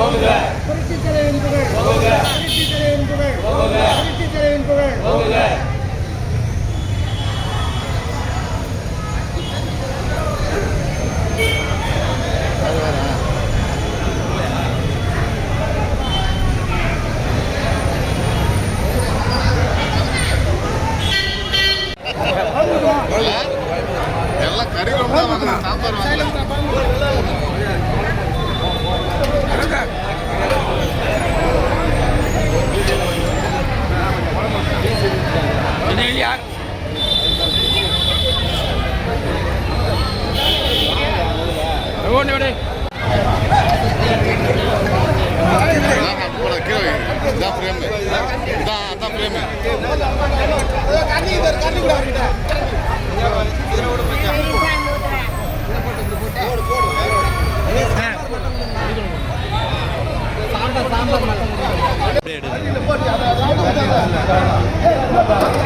புரட்சி தலைவன் புகழ். புரட்சி தலைவன் புகழ். புரட்சி தலைவன் புகழ். எல்லாம் கறி ரொம்ப சாம்பார் Thank you.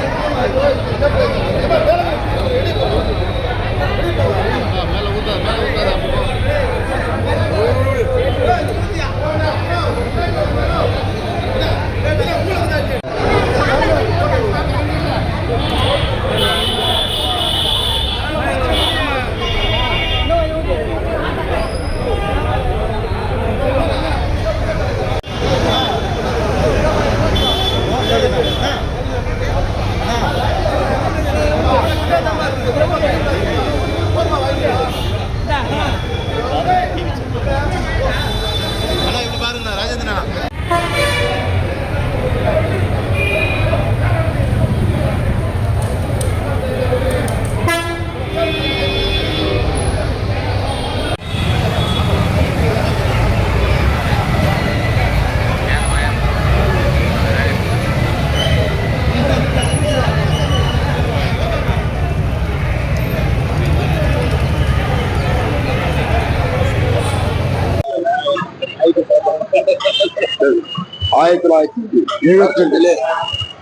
ஆயிரத்தி தொள்ளாயிரத்தி எழுபத்தி ரெண்டுல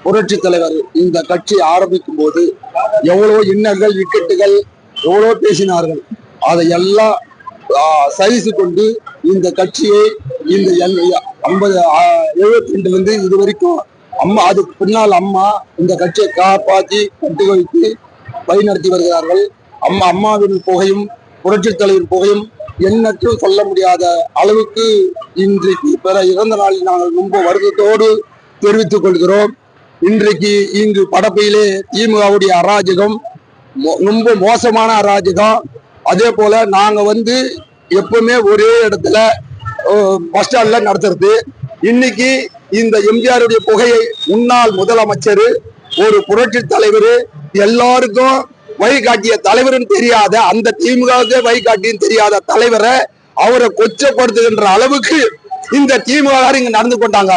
புரட்சி தலைவர் இந்த கட்சி ஆரம்பிக்கும் போது எவ்வளோ இன்னல்கள் விக்கெட்டுகள் எவ்வளோ பேசினார்கள். அதை எல்லாம் ஆ, கொண்டு இந்த கட்சியை இந்த ஐம்பது எழுபத்தி ரெண்டுல இருந்து இது வரைக்கும் அம்மா அதுக்கு பின்னால் அம்மா இந்த கட்சியை காப்பாற்றி கட்டுக வைத்து வழிநடத்தி வருகிறார்கள். அம்மா அம்மாவின் புகையும் புரட்சி தலைவர் புகையும் எண்ணற்று சொல்ல முடியாத அளவுக்கு இன்றைக்கு பிற இறந்த நாளில் நாங்கள் ரொம்ப வருத்தத்தோடு தெரிவித்துக் கொள்கிறோம். இன்றைக்கு இங்கு படப்பையிலே திமுகவுடைய அராஜகம் மோ- ரொம்ப மோசமான அராஜகம். அதே போல நாங்க வந்து எப்பவுமே ஒரே இடத்துல பஸ் ஸ்டாண்ட்ல நடத்துறது. இன்னைக்கு இந்த எம்ஜிஆருடைய புகையை முன்னாள் முதலமைச்சர் ஒரு புரட்சி தலைவர் எல்லாருக்கும் வழிகாட்டிய தலைவரும் தெரியாத அந்த திமுகவுக்கு வழிகாட்டியும் தெரியாத தலைவரை அவரை கொச்சப்படுத்துகின்ற அளவுக்கு இந்த திமுக இங்க நடந்து கொண்டாங்க.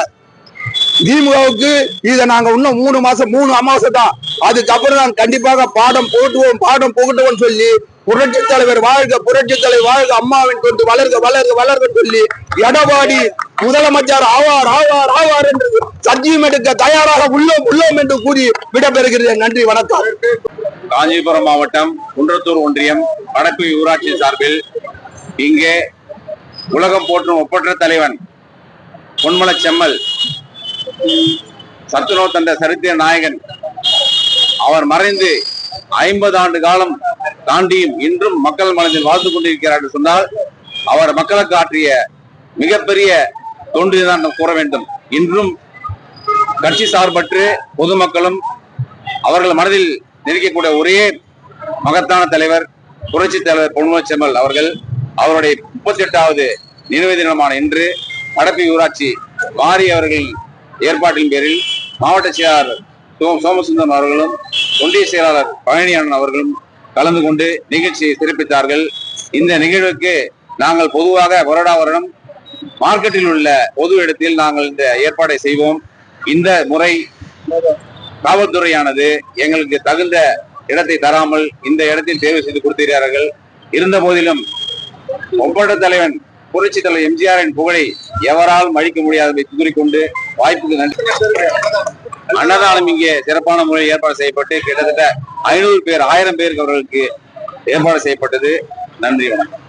திமுகவுக்கு இதை நாங்க இன்னும் மூணு மாசம் மூணு அமாவாசை தான் அதுக்கப்புறம் நாங்க கண்டிப்பாக பாடம் போட்டுவோம் பாடம் போகட்டுவோம் சொல்லி புரட்சி தலைவர் வாழ்க புரட்சி தலைவர் வாழ்க அம்மாவின் கொண்டு வளர்க வளர்க வளர்க சொல்லி எடப்பாடி முதலமைச்சர் ஆவார் ஆவார் ஆவார் என்று சத்தியம் எடுக்க தயாராக உள்ளோம் உள்ளோம் என்று கூறி விடப்பெறுகிறேன் நன்றி வணக்கம். காஞ்சிபுரம் மாவட்டம் குன்றத்தூர் ஒன்றியம் வடக்கு ஊராட்சி சார்பில் இங்கே உலகம் போற்றும் ஒப்பற்ற தலைவன் பொன்மலச் செம்மல் சத்துணவு தந்த சரித்திர நாயகன் அவர் மறைந்து ஐம்பது ஆண்டு காலம் தாண்டியும் இன்றும் மக்கள் மனதில் வாழ்ந்து கொண்டிருக்கிறார் என்று சொன்னால் அவர் மக்களுக்கு ஆற்றிய மிகப்பெரிய தோன்றியதான் கூற வேண்டும். இன்றும் கட்சி சார்பற்று பொதுமக்களும் அவர்கள் மனதில் நிற்கக்கூடிய ஒரே மகத்தான தலைவர் புரட்சி தலைவர் பொன்முகச் செம்மல் அவர்கள் அவருடைய முப்பத்தி எட்டாவது நினைவு தினமான இன்று மடப்பி ஊராட்சி மாரி அவர்கள் ஏற்பாட்டின் பேரில் மாவட்ட செயலாளர் சோ- சோமசுந்தரம் அவர்களும் ஒன்றிய செயலாளர் பழனியானன் அவர்களும் கலந்து கொண்டு நிகழ்ச்சியை சிறப்பித்தார்கள். இந்த நிகழ்வுக்கு நாங்கள் பொதுவாக வருடா வருடம் மார்க்கெட்டில் உள்ள பொது இடத்தில் நாங்கள் இந்த ஏற்பாடை செய்வோம். இந்த முறை காவல்துறையானது எங்களுக்கு தகுந்த இடத்தை தராமல் இந்த இடத்தில் தேர்வு செய்து கொடுத்திருக்கிறார்கள். இருந்த போதிலும் ஒப்பட தலைவன் புரட்சி தலைவர் எம்ஜிஆரின் புகழை எவரால் அழிக்க முடியாததை கூறிக்கொண்டு வாய்ப்புக்கு நன்றி. அன்னதானம் இங்கே சிறப்பான முறையில் ஏற்பாடு செய்யப்பட்டு கிட்டத்தட்ட ஐநூறு பேர் ஆயிரம் பேருக்கு அவர்களுக்கு ஏற்பாடு செய்யப்பட்டது. நன்றி வணக்கம்.